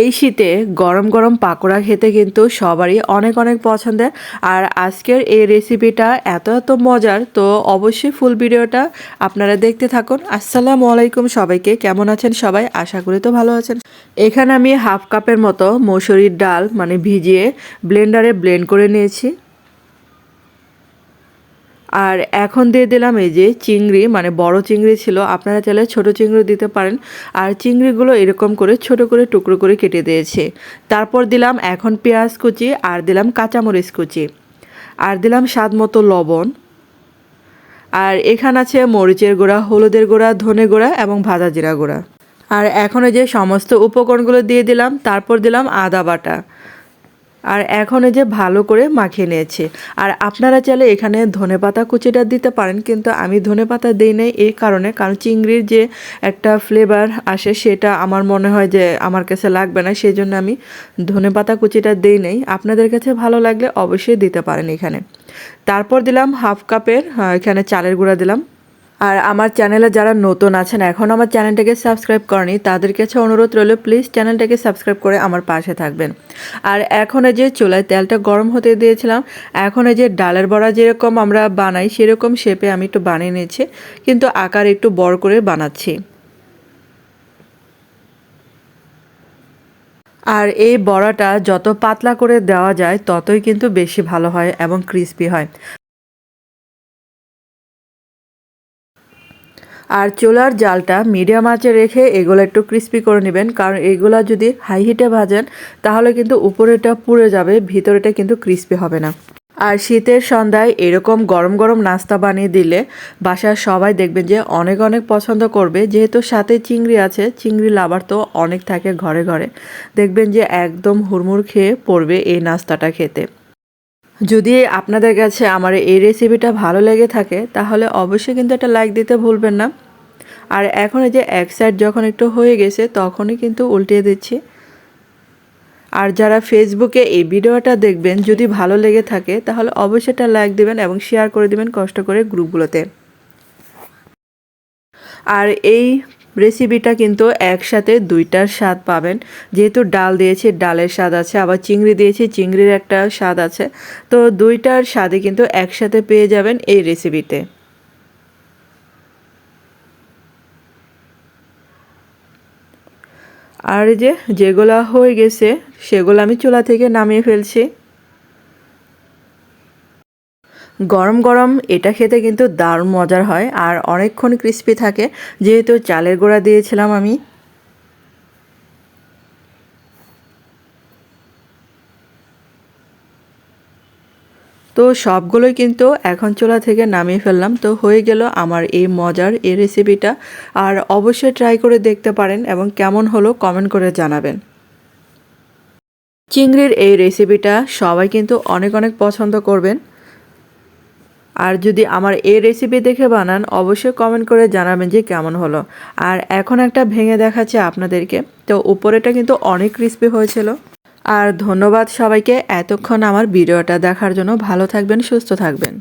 এই শীতে গরম গরম পাকোড়া খেতে কিন্তু সবারই অনেক অনেক পছন্দের। আর আজকের এই রেসিপিটা এত এত মজার, তো অবশ্যই ফুল ভিডিওটা আপনারা দেখতে থাকুন। আসসালামু আলাইকুম সবাইকে, কেমন আছেন সবাই? আশা করি তো ভালো আছেন। এখানে আমি হাফ কাপের মতো মসুরির ডাল মানে ভিজিয়ে ব্লেন্ডারে ব্লেন্ড করে নিয়েছি। আর এখন দিয়ে দিলাম এই যে চিংড়ি মানে বড় চিংড়ি ছিল। আপনারা চাইলে ছোট চিংড়ি দিতে পারেন। আর চিংড়িগুলো এরকম করে ছোট করে টুকরো করে কেটে দিয়েছে। তারপর দিলাম এখন পেঁয়াজ কুচি আর দিলাম কাঁচামরিচ কুচি। আর দিলাম স্বাদ মতো লবণ। আর এখানে আছে মরিচের গুঁড়া, হলুদের গুঁড়া, ধনে গুঁড়া এবং ভাজা জিরা গুঁড়া। আর এখন এই যে সমস্ত উপকরণগুলো দিয়ে দিলাম। তারপর দিলাম আদা বাটা। আর এখন এই যে ভালো করে মাখিয়ে নিয়েছি। আর আপনারা চাইলে এখানে ধনেপাতা কুচিটা দিতে পারেন, কিন্তু আমি ধনেপাতা দিই নাই এই কারণে, কারণ চিংড়ির যে একটা ফ্লেভার আসে সেটা আমার মনে হয় যে আমার কাছে লাগবে না সেই জন্য আমি ধনেপাতা কুচিটা দিই নাই। আপনাদের কাছে ভালো লাগলে অবশ্যই দিতে পারেন এখানে। তারপর দিলাম হাফ কাপের এখানে চালের গুঁড়া দিলাম। আর আমার চ্যানেলে যারা নতুন আছেন, এখন আমার চ্যানেলটাকে সাবস্ক্রাইব করেনি, তাদের কাছে অনুরোধ রইল, প্লিজ চ্যানেলটাকে সাবস্ক্রাইব করে আমার পাশে থাকবেন। আর এখন যে চুলায় তেলটা গরম হতে দিয়েছিলাম, এখন যে ডালের বড়া যেরকম আমরা বানাই, সেরকম শেপে আমি একটু বানিয়ে নিয়েছি, কিন্তু আকার একটু বড় করে বানাচ্ছি। আর এই বড়াটা যত পাতলা করে দেওয়া যায়, ততই কিন্তু বেশি ভালো হয় এবং ক্রিস্পি হয়। আর চুলার জালটা মিডিয়াম আঁচে রেখে এগুলো একটু ক্রিস্পি করে নেবেন। কারণ এগুলা যদি হাই হিটে ভাজেন, তাহলে কিন্তু উপরেটা পুড়ে যাবে ভিতরেটা কিন্তু ক্রিস্পি হবে না। আর শীতের সন্ধ্যায় এরকম গরম গরম নাস্তা বানিয়ে দিলে বাসার সবাই দেখবেন যে অনেক অনেক পছন্দ করবে। যেহেতু সাথে চিংড়ি আছে, চিংড়ি লাভার তো অনেক থাকে ঘরে ঘরে। দেখবেন যে একদম হুড়মুড় খেয়ে পড়বে এই নাস্তাটা খেতে। যদি আপনাদের কাছে আমার এই রেসিপিটা ভালো লেগে থাকে, তাহলে অবশ্যই কিন্তু একটা লাইক দিতে ভুলবেন না। আর এখন এই যে এক সাইড যখন একটু হয়ে গেছে, তখনই কিন্তু উল্টিয়ে দিচ্ছি। আর যারা ফেসবুকে এই ভিডিওটা দেখবেন, যদি ভালো লেগে থাকে, তাহলে অবশ্যই একটা লাইক দিবেন এবং শেয়ার করে দিবেন কষ্ট করে গ্রুপগুলোতে। আর এই রেসিপিটা কিন্তু একসাথে দুইটার স্বাদ পাবেন। যেহেতু ডাল দিয়েছি, ডালের স্বাদ আছে, আবার চিংড়ি দিয়েছি, চিংড়ির একটা স্বাদ আছে। তো দুইটার স্বাদে কিন্তু একসাথে পেয়ে যাবেন এই রেসিপিতে আর যে যেগুলো হয়ে গেছে, সেগুলো আমি চুলা থেকে নামিয়ে ফেলছি। গরম গরম এটা খেতে কিন্তু দারুণ মজার হয়, আর অনেকক্ষণ ক্রিস্পি থাকে। যেহেতু চালের গোড়া দিয়েছিলাম আমি তো সবগুলোই কিন্তু এখন চুলা থেকে নামিয়ে ফেললাম। তো হয়ে গেল আমার এই মজার এই রেসিপিটা আর অবশ্যই ট্রাই করে দেখতে পারেন এবং কেমন হলো কমেন্ট করে জানাবেন। চিংড়ির এই রেসিপিটা সবাই কিন্তু অনেক অনেক পছন্দ করবেন। আর যদি আমার এই রেসিপি দেখে বানান, অবশ্যই কমেন্ট করে জানাবেন যে কেমন হলো। আর এখন একটা ভেঙে দেখাচ্ছে আপনাদেরকে। তো উপরেটা কিন্তু অনেক ক্রিস্পি হয়েছিল। আর ধন্যবাদ সবাইকে। এতক্ষণ আমার ভিডিওটা দেখার জন্য ভালো থাকবেন সুস্থ থাকবেন।